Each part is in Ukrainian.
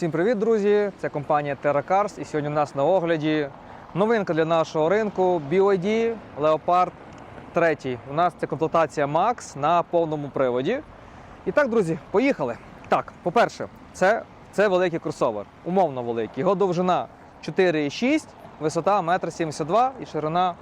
Всім привіт, друзі! Це компанія TerraCars і сьогодні у нас на огляді новинка для нашого ринку BYD Leopard 3. У нас це комплектація Max на повному приводі. І так, друзі, поїхали. Так, по-перше, це, це великий кросовер, умовно великий. Його довжина 4,6, висота 1,72 м і ширина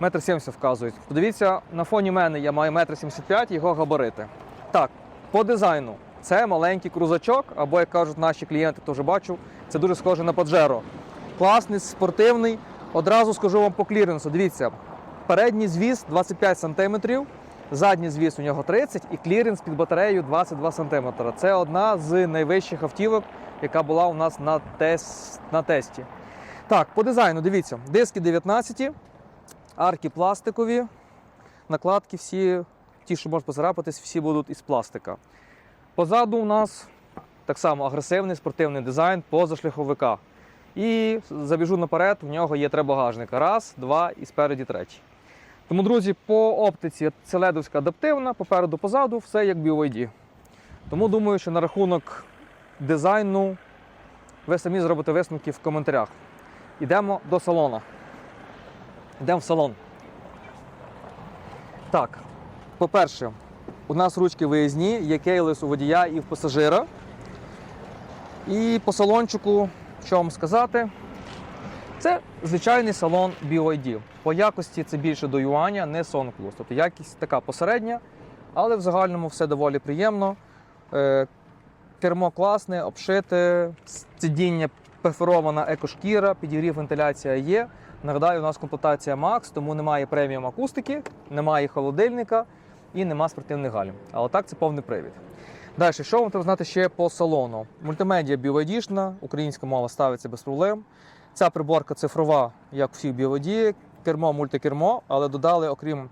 1,70 м вказують. Подивіться, на фоні мене я маю 1,75 м, його габарити. Так, по дизайну це маленький крузачок, або, як кажуть наші клієнти, то вже бачу, це дуже схоже на Pajero. Класний, спортивний. Одразу скажу вам по кліренсу. Дивіться, передній звіс 25 см, задній звіс у нього 30 і кліренс під батареєю 22 см. Це одна з найвищих автівок, яка була у нас на, тес... на тесті. Так, по дизайну, дивіться, диски 19, арки пластикові, накладки всі, ті, що можуть поцарапатись, всі будуть із пластика. Позаду у нас так само агресивний спортивний дизайн позашляховика. І забіжу наперед, в нього є три багажника. Раз, два і спереді третій. Тому, друзі, по оптиці це ледовська адаптивна, попереду, позаду, все як BYD. Тому думаю, що на рахунок дизайну ви самі зробите висновки в коментарях. Йдемо до салону. Йдемо в салон. Так, по-перше, у нас ручки виїзні, є кейлес у водія і в пасажира. І по салончику, що вам сказати, це звичайний салон BYD. По якості це більше до юаня, не Сон Plus. Тобто якість така посередня, але в загальному все доволі приємно. Е, Кермо класне, обшите, сидіння перфорована екошкіра, підігрів вентиляція є. Нагадаю, у нас комплектація Max, тому немає преміум акустики, немає холодильника і нема спортивних гальм. Але так це повний привід. Далі, що вам треба знати ще по салону? Мультимедіа BYD-шна, українська мова ставиться без проблем. Ця приборка цифрова, як у всіх BYD, кермо, мультикермо, але додали, окрім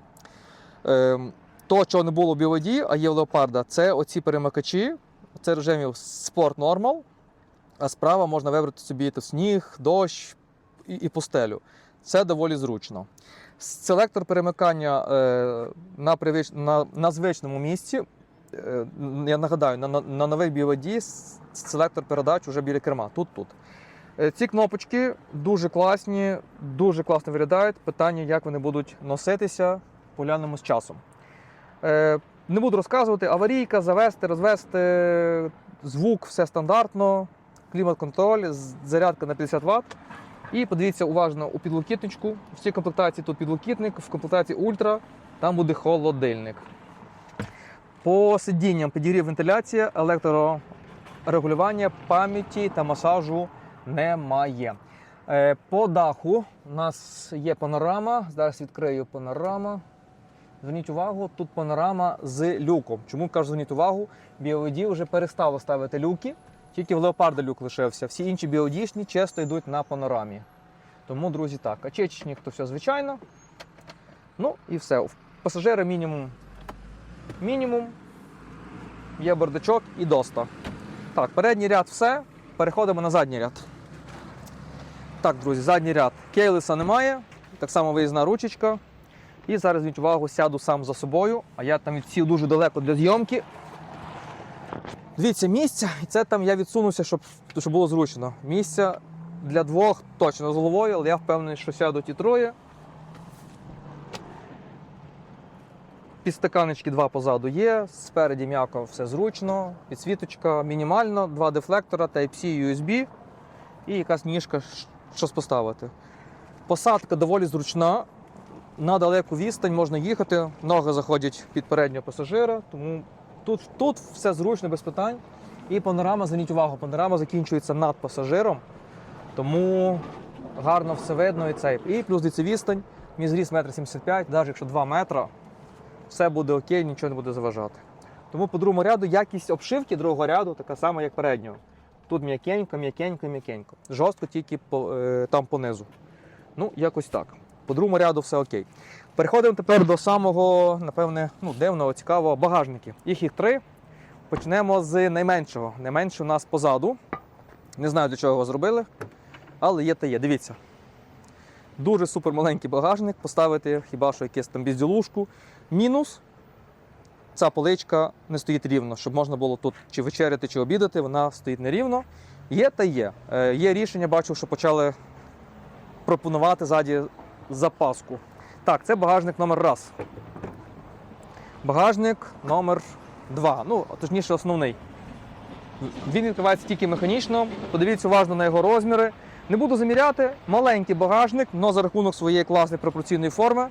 е, того, чого не було у BYD, а є в Leopard, це оці перемикачі. Це режимів Sport Normal, а справа можна вибрати собі тут сніг, дощ і, і пустелю. Це доволі зручно. Селектор перемикання е, на, привич... на, на звичному місці. Е, я нагадаю, на, на, на нових BYD селектор передач вже біля керма. Тут тут. Е, ці кнопочки дуже класні, дуже класно виглядають. Питання, як вони будуть носитися, поглянемо з часом. Е, не буду розказувати, аварійка, завести, розвести, звук, все стандартно, клімат-контроль, зарядка на 50 Вт. І подивіться уважно у підлокітничку. В цій комплектації тут підлокітник, в комплектації Ультра там буде холодильник. По сидінням підігрів вентиляція, електрорегулювання, пам'яті та масажу немає. Е, По даху у нас є панорама. Зараз відкрию панорама. Зверніть увагу, тут панорама з люком. Чому кажу, зверніть увагу? BYD вже перестало ставити люки, тільки в Леопарда люк лишився. Всі інші BYD-шні часто йдуть на панорамі. Тому, друзі, так, а чечечник то все звичайно. Ну і все. В пасажира мінімум. Мінімум. Є бардачок і доста. Так, передній ряд все. Переходимо на задній ряд. Так, друзі, задній ряд. Кейлеса немає. Так само виїзна ручечка. І зараз зверніть увагу, сяду сам за собою, а я там відсів дуже далеко для зйомки. Дивіться, місця, і це там я відсунуся, щоб, щоб було зручно. Місця для двох точно з головою, але я впевнений, що сядуть і троє. Підстаканечки два позаду є, спереді м'яко все зручно, підсвіточка мінімально, два дефлектора, Type-C, USB і якась ніжка, щось поставити. Посадка доволі зручна. На далеку відстань можна їхати, ноги заходять під переднього пасажира, тому тут, тут все зручно, без питань. І панорама, зверніть увагу, панорама закінчується над пасажиром, тому гарно все видно і цей. І плюс дивіться відстань, мій зріс 1,75 м, навіть якщо 2 метра, все буде окей, нічого не буде заважати. Тому по другому ряду якість обшивки другого ряду така сама, як переднього. Тут м'якенько, м'якенько, м'якенько. Жорстко тільки по, е, там понизу. Ну, якось так. По другому ряду все окей. Переходимо тепер до самого, напевне, ну, дивного, цікавого багажників. Їх їх три. Почнемо з найменшого. Найменший у нас позаду. Не знаю, для чого його зробили, але є та є. Дивіться. Дуже супер маленький багажник. Поставити хіба що якесь там безділушку. Мінус. Ця поличка не стоїть рівно, щоб можна було тут чи вечеряти, чи обідати, вона стоїть нерівно. Є та є. Е, Є рішення, бачу, що почали пропонувати ззаді запаску. Так, це багажник номер раз. Багажник номер два. Ну, точніше, основний. Він відкривається тільки механічно. Подивіться уважно на його розміри. Не буду заміряти. Маленький багажник, але за рахунок своєї класної пропорційної форми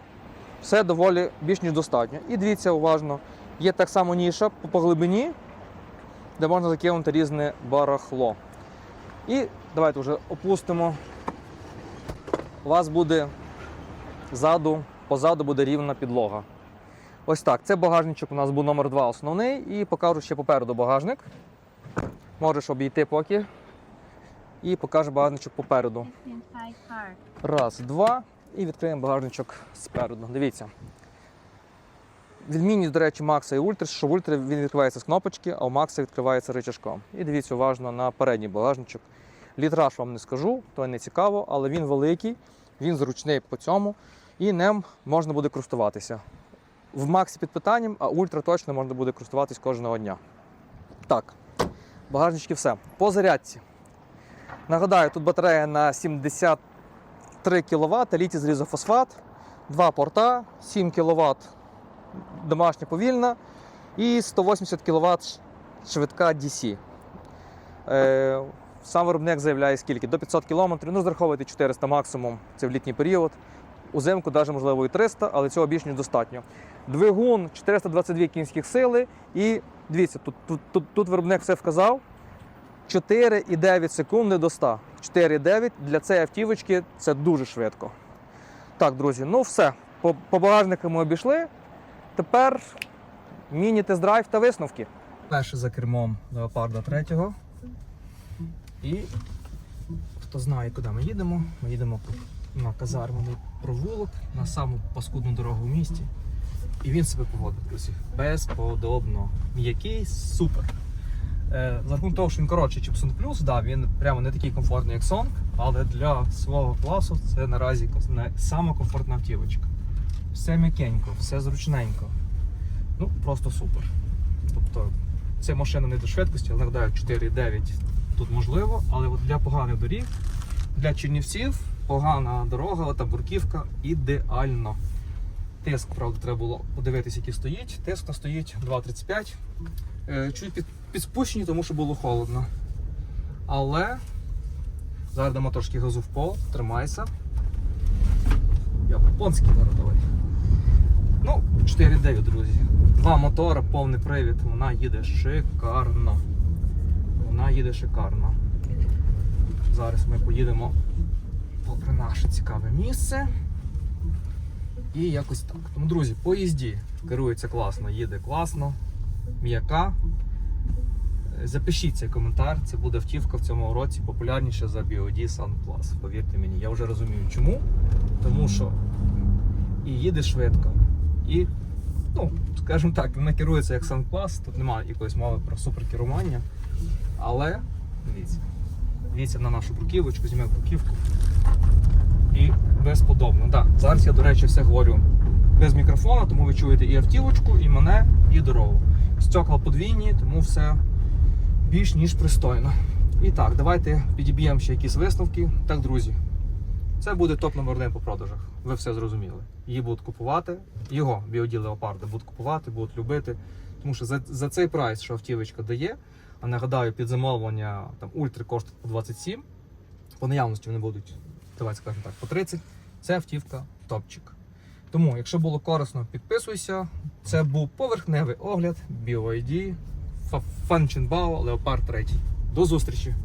все доволі більш ніж достатньо. І дивіться уважно, є так само ніша по глибині, де можна закинути різне барахло. І давайте вже опустимо. У вас буде ззаду, позаду буде рівна підлога. Ось так. Це багажничок у нас був номер 2 основний. І покажу ще попереду багажник. Можеш обійти поки. І покажу багажничок попереду. Раз, два. І відкриємо багажничок спереду. Дивіться. Відмінність, до речі, Макса і Ультри, що в Ультри він відкривається з кнопочки, а у Макса відкривається рычажком. І дивіться уважно на передній багажничок. Літраж вам не скажу, то не цікаво, але він великий, він зручний по цьому, і ним можна буде користуватися. В Максі під питанням, а Ультра точно можна буде користуватись кожного дня. Так, багажнички все. По зарядці. Нагадаю, тут батарея на 73 кВт, літій залізофосфат, два порта, 7 кВт домашня повільна і 180 кВт швидка DC. Сам виробник заявляє скільки? До 500 км, ну зараховуйте 400 максимум, це в літній період. Узимку навіть можливо і 300, але цього більш ніж достатньо. Двигун 422 кінських сили. І дивіться, тут, тут, тут, тут виробник все вказав. 4,9 секунди до 100. 4,9 для цієї автівочки це дуже швидко. Так, друзі, ну все. По, по багажникам ми обійшли. Тепер міні-тест-драйв та висновки. Перше за кермом Леопарда 3. І хто знає, куди ми їдемо, ми їдемо на казармений провулок, на саму паскудну дорогу в місті. І він себе поводить, друзі. Безподобно. М'який, супер. Е, за рахунок того, що він коротший, ніж Song Plus, да, він прямо не такий комфортний, як Song, але для свого класу це наразі сама комфортна автівочка. Все м'якенько, все зручненько. Ну, просто супер. Тобто, це машина не до швидкості, але нагадаю, 4,9 тут можливо, але от для поганих доріг, для чернівців погана дорога, та бурківка ідеально. Тиск, правда, треба було подивитися, який стоїть. Тиск на стоїть 2,35. Е, Чуть під, підспущені, тому що було холодно. Але зараз дамо трошки газу в пол, тримайся. Японський народовий. Ну, 4,9, друзі. Два мотора, повний привід, вона їде шикарно. Вона їде шикарно. Зараз ми поїдемо попри наше цікаве місце. І якось так. Тому, друзі, по їзді керується класно, їде класно, м'яка. Запишіть цей коментар, це буде автівка в цьому році популярніша за BOD Sun Plus. Повірте мені, я вже розумію чому. Тому що і їде швидко, і, ну, скажімо так, вона керується як Sun Plus, тут немає якоїсь мови про суперкерування. Але дивіться, дивіться на нашу бруківочку, знімемо бруківку. І безподобно. Да. Зараз я, до речі, все говорю без мікрофона, тому ви чуєте і автівочку, і мене, і дорогу. Стекла подвійні, тому все більш ніж пристойно. І так, давайте підіб'ємо ще якісь висновки. Так, друзі, це буде топ номер один по продажах. Ви все зрозуміли. Її будуть купувати, його біоді леопарда будуть купувати, будуть любити. Тому що за, за цей прайс, що автівочка дає, нагадаю, під замовлення там ультри коштує по 27, по наявності вони будуть, давайте скажемо так, по 30. Це автівка топчик. Тому, якщо було корисно, підписуйся. Це був поверхневий огляд BYD Фанченбао Leopard 3. До зустрічі!